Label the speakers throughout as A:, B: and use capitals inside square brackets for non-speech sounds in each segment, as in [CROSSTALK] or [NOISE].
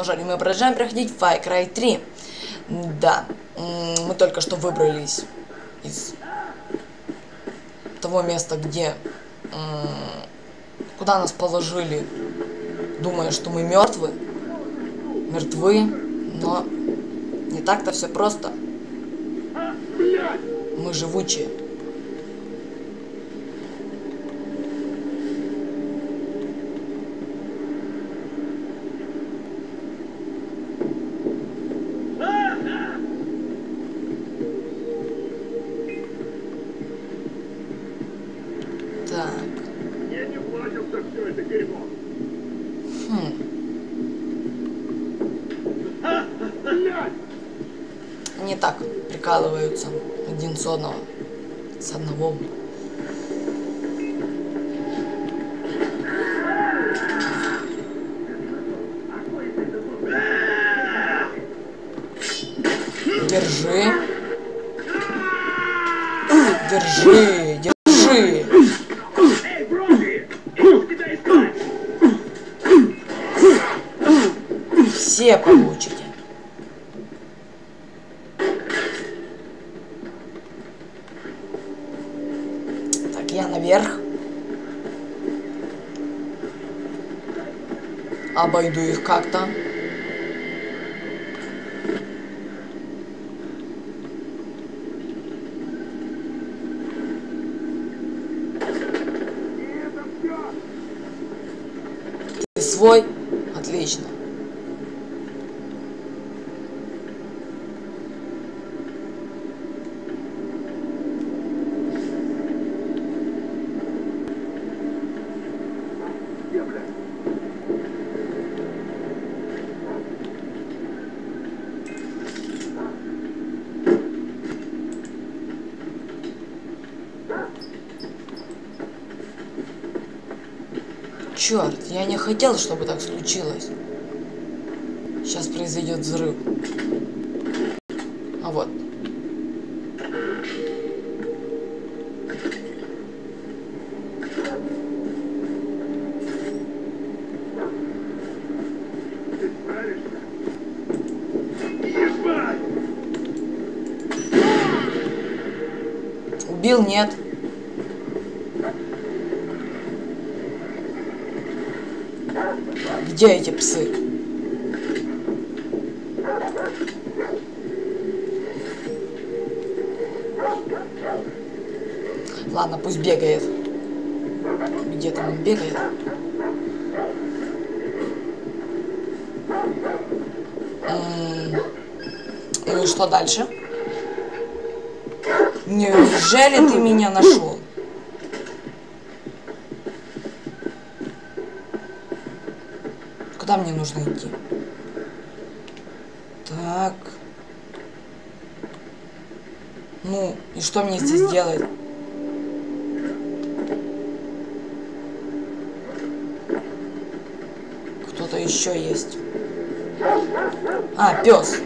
A: мажоре. Мы продолжаем проходить Far Cry 3. Да, мы только что выбрались из того места, где... Куда нас положили, думая, что мы мертвы. Мертвы, но не так-то все просто. Мы живучие. Yeah. [LAUGHS] свой? Отлично. Черт, я не хотел, чтобы так случилось. Сейчас произойдет взрыв. А вот. Убил, нет. Где эти псы? Ладно, пусть бегает. Где там он бегает? Ну и что дальше? Неужели ты меня нашел? Куда мне нужно идти? Так. Ну, и что мне здесь делать? Кто-то еще есть. А, пес.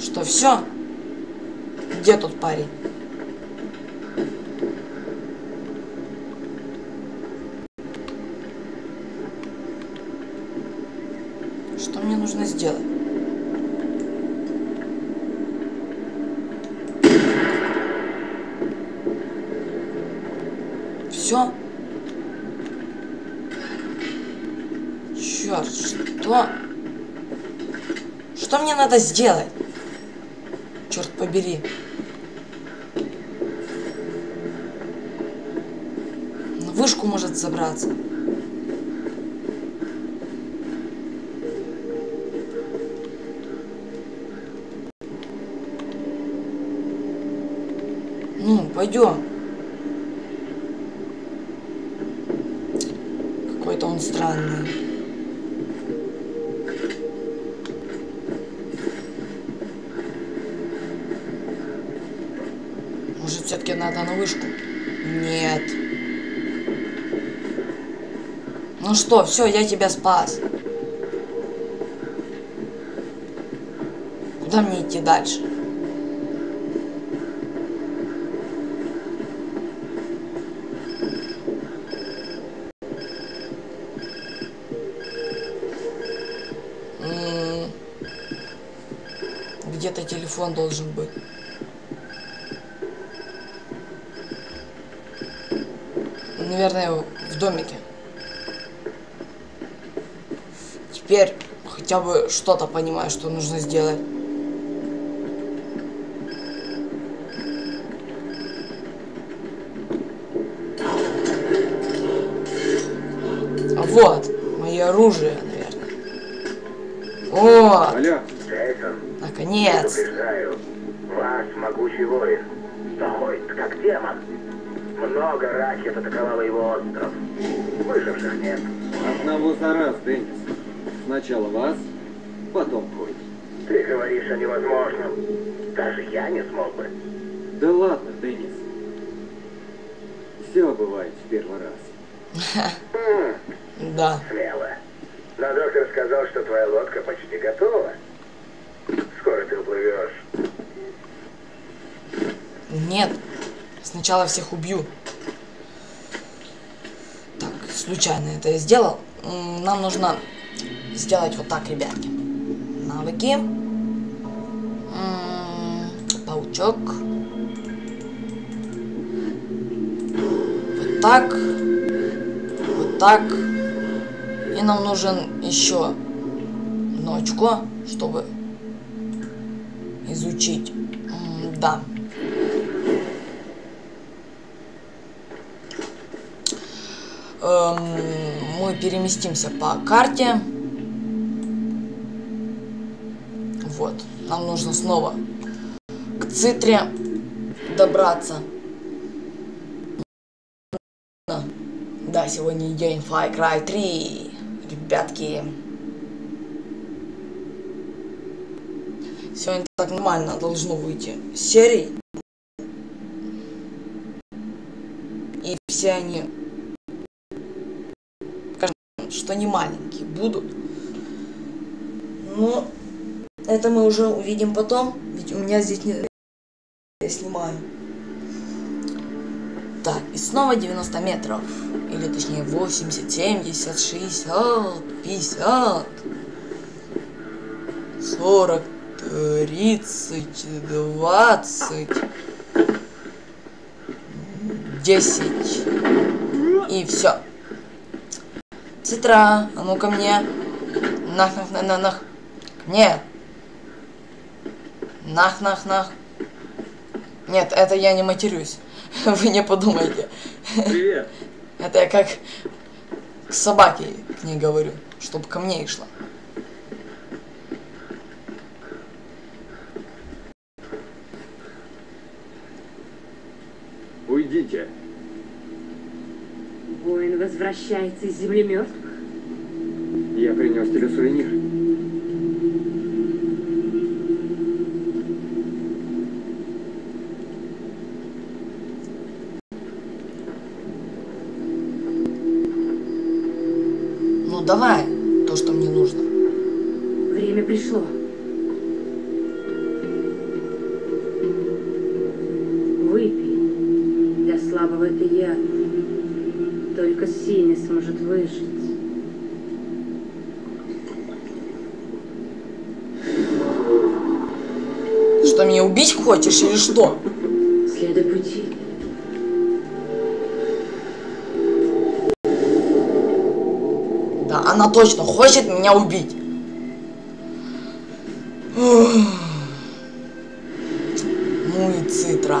A: Что, все? Где тот парень? Что мне нужно сделать? Все? Черт, что? Что мне надо сделать? Черт побери. На вышку может забраться. Ну, пойдем. Какой-то он странный. Может, все-таки надо на вышку? Нет. Ну что, все, я тебя спас. Куда мне идти дальше? Где-то телефон должен быть. Наверное, в домике. Теперь хотя бы что-то понимаю, что нужно сделать. Вот, мое оружие, наверное. О,
B: Алло,
A: наконец.
C: предупреждаю, ваш могучий воин стоит как демон. Много ракет атаковало его остров. Выживших нет.
B: одного за раз, Деннис. Сначала вас, потом Кой.
C: Ты говоришь о невозможном. Даже я не смог бы.
B: Да ладно, Деннис. Все бывает в первый раз. [LAUGHS]
A: Да.
C: смело. Но доктор сказал, что твоя лодка почти готова. Скоро ты уплывешь.
A: Нет. Сначала всех убью. Так, случайно это я сделал. Нам нужно сделать вот так, ребятки. Навыки. Паучок. Вот так. Вот так. И нам нужен еще одно очко, чтобы изучить. М, Да. Эм, мы переместимся по карте. Вот. Нам нужно снова к цитре добраться. Да, сегодня день Far Cry 3. Ребятки. Сегодня так нормально должно выйти серий. И все они что не маленькие будут. Но это мы уже увидим потом, ведь у меня здесь не... Я снимаю. Так, и снова 90 метров. Или точнее 80, 70, 60, 50, 40, 30, 20, 10. И все. Цитра, а ну ко мне. Нах, нах, нах, нах, нах. Ко мне. Нах, нах, нах. Нет, это я не матерюсь. [LAUGHS] Вы не подумайте.
B: Привет. [LAUGHS]
A: Это я как к собаке к ней говорю, чтобы ко мне и шла.
B: Уйдите.
D: Воин возвращается из земли мертвых.
B: Я принес тебе сувенир.
A: Ну давай то, что мне нужно.
D: Время пришло. Сильный сможет выжить.
A: Что, меня убить хочешь или что?
D: Следуй пути.
A: Да, она точно хочет меня убить. Ну и цитра.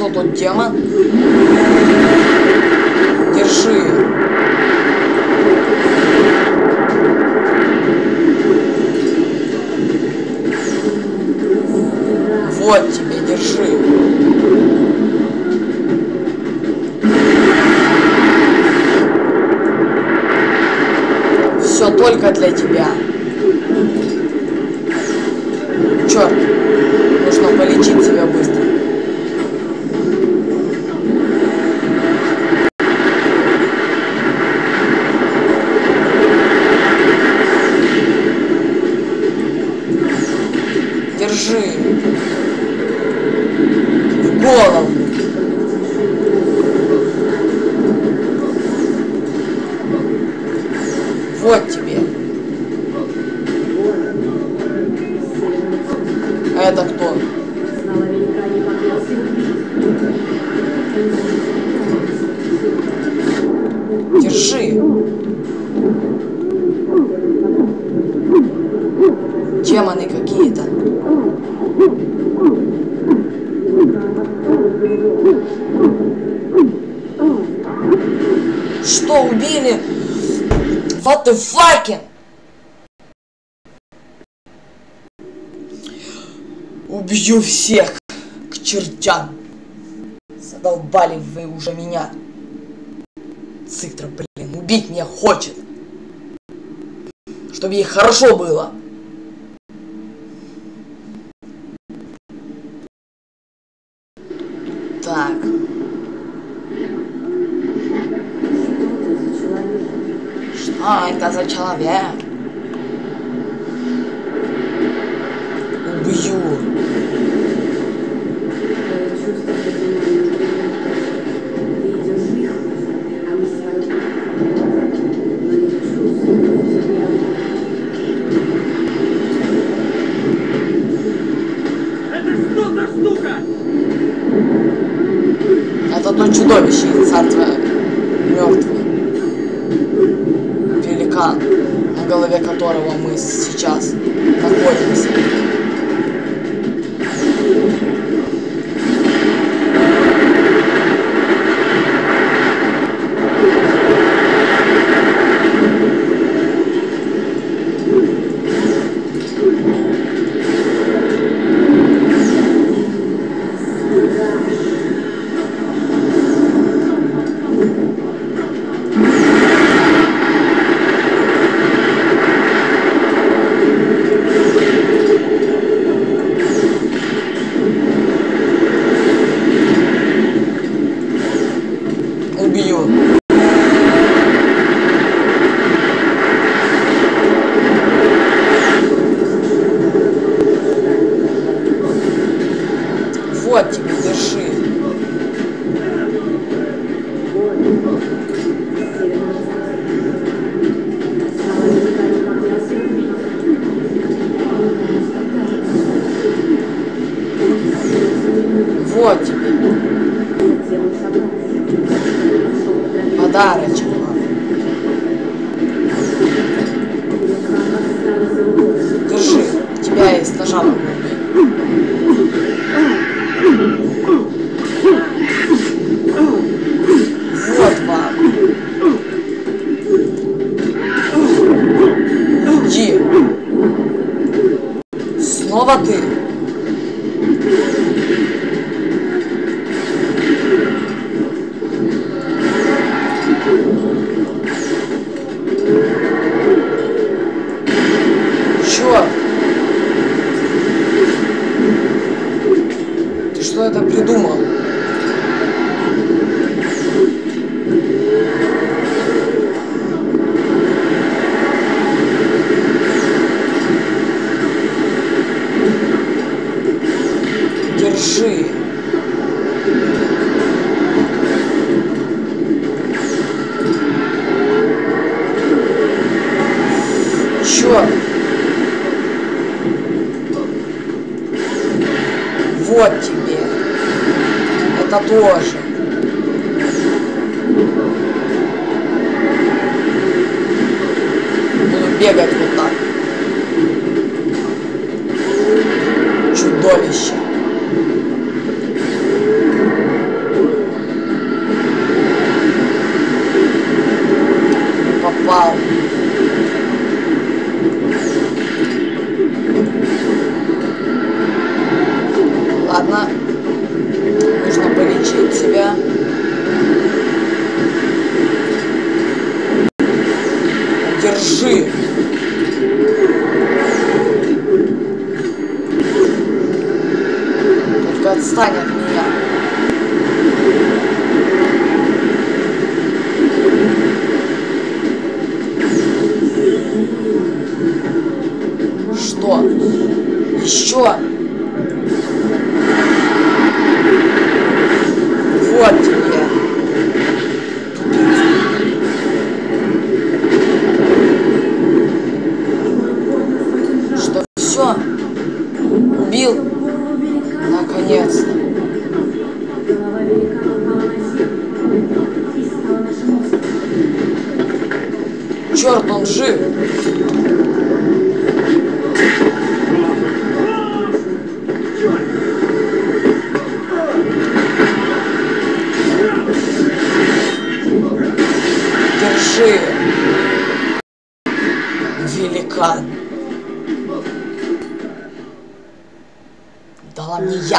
D: что
A: тут демон? Держи. Вот тебе, держи. Все только для тебя. Черт, нужно полечить себя быстро. А это кто? Держи. Демоны какие-то. Что убили? What the fucking? Убью всех к чертям. Задолбали вы уже меня. Цитра, блин, убить меня хочет. Чтобы ей хорошо было. Так.
D: Что это за человек?
A: Ovati. лжи. Чё? Вот тебе. Это тоже. Еще?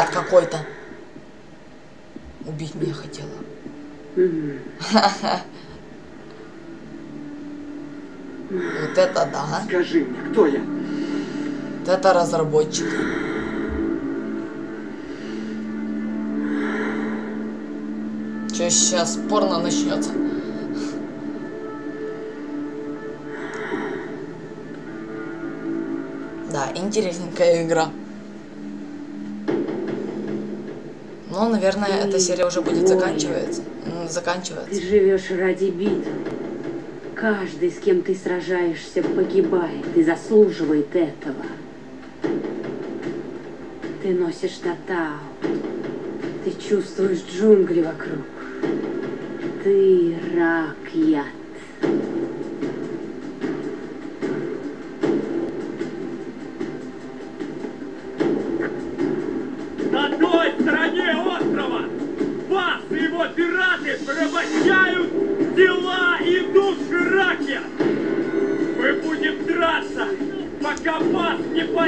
A: Яд какой-то. Убить меня хотела. Вот это да.
B: Скажи мне, кто я?
A: Вот это разработчик. Че сейчас порно начнется? Да, интересненькая игра. Ну, наверное, эта серия уже будет заканчиваться. М,
D: Ты живешь ради битв. Каждый, с кем ты сражаешься, погибает и заслуживает этого. Ты носишь татау. Ты чувствуешь джунгли вокруг. Ты рак-яд.
E: На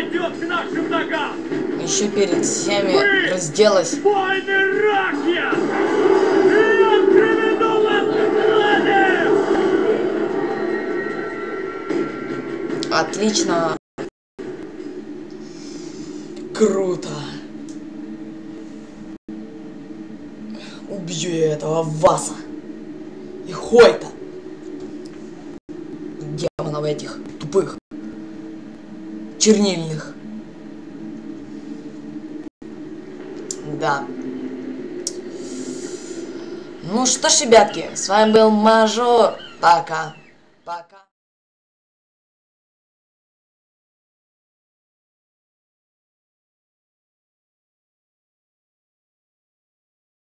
E: пойдет к нашим ногам.
A: Еще перед всеми разделась.
E: Войны раки! Я приведу вас к славе!
A: Отлично. Круто. Убью я этого Васа. И Хойта. Демонов этих тупых. Чернильных. Да. Ну что ж, ребятки, с вами был Мажор. Пока.